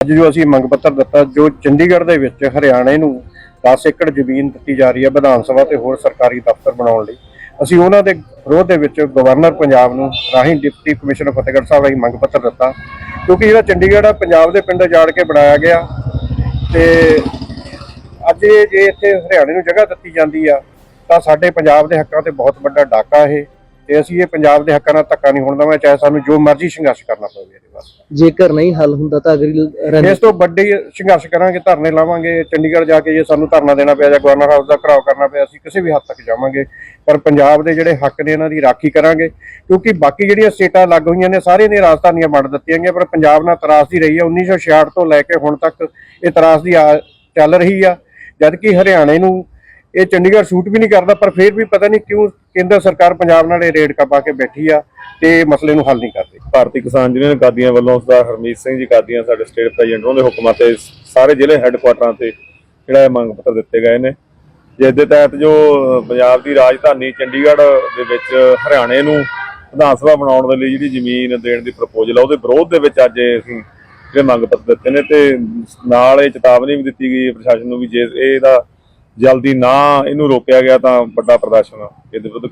ਅੱਜ ਜੋ ਅਸੀਂ ਮੰਗ ਪੱਤਰ ਦਿੱਤਾ, ਜੋ ਚੰਡੀਗੜ੍ਹ ਦੇ ਵਿੱਚ ਹਰਿਆਣੇ ਨੂੰ 10 ਏਕੜ ਜ਼ਮੀਨ ਦਿੱਤੀ ਜਾ ਰਹੀ ਹੈ ਵਿਧਾਨ ਸਭਾ ਤੇ ਹੋਰ ਸਰਕਾਰੀ ਦਫ਼ਤਰ ਬਣਾਉਣ ਲਈ, ਅਸੀਂ ਉਹਨਾਂ ਦੇ ਵਿਰੋਧ ਦੇ ਵਿੱਚ ਗਵਰਨਰ ਪੰਜਾਬ ਨੂੰ ਰਾਹੀਂ ਡਿਪਟੀ ਕਮਿਸ਼ਨਰ ਫਤਿਹਗੜ੍ਹ ਸਾਹਿਬ ਰਾਹੀਂ ਮੰਗ ਪੱਤਰ ਦਿੱਤਾ, ਕਿਉਂਕਿ ਜਿਹੜਾ ਚੰਡੀਗੜ੍ਹ ਆ, ਪੰਜਾਬ ਦੇ ਪਿੰਡ ਜਾੜ ਕੇ ਬਣਾਇਆ ਗਿਆ ਤੇ ਅੱਜ ਜੇ ਇੱਥੇ ਹਰਿਆਣੇ ਨੂੰ ਜਗ੍ਹਾ ਦਿੱਤੀ ਜਾਂਦੀ ਆ, ਤਾਂ ਸਾਡੇ ਪੰਜਾਬ ਦੇ ਹੱਕਾਂ ਤੇ ਬਹੁਤ ਵੱਡਾ ਡਾਕਾ ਇਹ। ਤੇ ਅਸੀਂ ਇਹ ਪੰਜਾਬ ਦੇ ਹੱਕਾਂ ਨਾਲ ਧੱਕਾ ਨਹੀਂ ਹੋਣ ਦੇਵਾਂਗੇ ਚਾਹੇ ਸਾਨੂੰ ਜੋ ਮਰਜ਼ੀ ਸੰਘਰਸ਼ ਕਰਨਾ ਪਵੇ ਇਹਦੇ ਵਾਸਤੇ ਜੇਕਰ ਨਹੀਂ ਹੱਲ ਹੁੰਦਾ ਤਾਂ ਅਗਲੀ ਇਸ ਤੋਂ ਵੱਡੀ ਸੰਘਰਸ਼ ਕਰਾਂਗੇ ਧਰਨੇ ਲਾਵਾਂਗੇ ਚੰਡੀਗੜ੍ਹ ਜਾ ਕੇ ਜੇ ਸਾਨੂੰ ਧਰਨਾ ਦੇਣਾ ਪਿਆ ਜਾਂ ਗਵਰਨਰ ਹਾਊਸ ਦਾ ਘਰਾਓ ਕਰਨਾ ਪਿਆ ਅਸੀਂ ਕਿਸੇ ਵੀ ਹੱਦ ਤੱਕ ਜਾਵਾਂਗੇ। ਪਰ ਪੰਜਾਬ ਦੇ ਜਿਹੜੇ ਹੱਕ ਨੇ ਇਹਨਾਂ ਦੀ ਰਾਖੀ ਕਰਾਂਗੇ। ਕਿਉਂਕਿ ਬਾਕੀ ਜਿਹੜੀਆਂ ਸਟੇਟਾਂ ਲੱਗ ਹੋਈਆਂ ਨੇ ਸਾਰੇ ਨੇ ਰਾਜਧਾਨੀਆਂ ਵੰਡ ਦਿੱਤੀਆਂ ਗਈਆਂ ਪਰ ਪੰਜਾਬ ਨਾਲ ਤਰਾਸਦੀ ਰਹੀ ਹੈ 1966 ਤੋਂ ਲੈ ਕੇ ਹੁਣ ਤੱਕ ਇਹ ਤਰਾਸਦੀ ਚੱਲ ਰਹੀ ਆ। ਜਦ ਕਿ ਹਰਿਆਣੇ ਨੂੰ ਇਹ ਚੰਡੀਗੜ੍ਹ ਸੂਟ ਵੀ ਨਹੀਂ ਕਰਦਾ ਪਰ ਫਿਰ ਵੀ ਪਤਾ ਨਹੀਂ ਕਿਉਂ ਕੇਂਦਰ ਸਰਕਾਰ ਪੰਜਾਬ ਨਾਲ ਇਹ ਰੇਡ ਪਾ ਕੇ ਬੈਠੀ ਆ ਤੇ ਮਸਲੇ ਨੂੰ ਹੱਲ ਨਹੀਂ ਕਰ ਰਹੀ। ਭਾਰਤੀ ਕਿਸਾਨ ਯੂਨੀਅਨ ਕਾਦੀਆਂ ਵੱਲੋਂ ਸਰਦਾਰ ਹਰਮੀਤ ਸਿੰਘ ਜੀ ਕਾਦੀਆਂ ਸਾਡੇ ਸਟੇਟ ਪ੍ਰੈਜ਼ੀਡੈਂਟ ਉਹਨਾਂ ਦੇ ਹੁਕਮਾਂ ਤੇ ਸਾਰੇ ਜ਼ਿਲ੍ਹੇ ਹੈੱਡਕੁਆਟਰਾਂ ਤੇ ਜਿਹੜਾ ਇਹ ਮੰਗ ਪੱਤਰ ਦਿੱਤੇ ਗਏ ਨੇ। ਜਿਸ ਦੇ ਤਹਿਤ ਜੋ ਪੰਜਾਬ ਦੀ ਰਾਜਧਾਨੀ ਚੰਡੀਗੜ੍ਹ ਦੇ ਵਿੱਚ ਹਰਿਆਣੇ ਨੂੰ ਵਿਧਾਨ ਸਭਾ ਬਣਾਉਣ ਦੇ ਲਈ ਜਿਹੜੀ ਜ਼ਮੀਨ ਦੇਣ ਦੀ ਪ੍ਰਪੋਜ਼ਲ ਆ, ਉਹਦੇ ਵਿਰੋਧ ਦੇ ਵਿੱਚ ਅੱਜ ਅਸੀਂ ਜਿਹੜੇ ਮੰਗ ਪੱਤਰ ਦਿੱਤੇ ਨੇ ਤੇ ਨਾਲ ਇਹ ਚੇਤਾਵਨੀ ਵੀ ਦਿੱਤੀ ਗਈ ਪ੍ਰਸ਼ਾਸਨ ਨੂੰ ਵੀ ਜੇ ਇਹਦਾ ਜਲਦੀ ਨਾ ਇਹਨੂੰ ਰੋਕਿਆ ਗਿਆ ਤਾਂ ਵੱਡਾ ਪ੍ਰਦਰਸ਼ਨ ਇਹਦੇ ਵਿਰੁੱਧ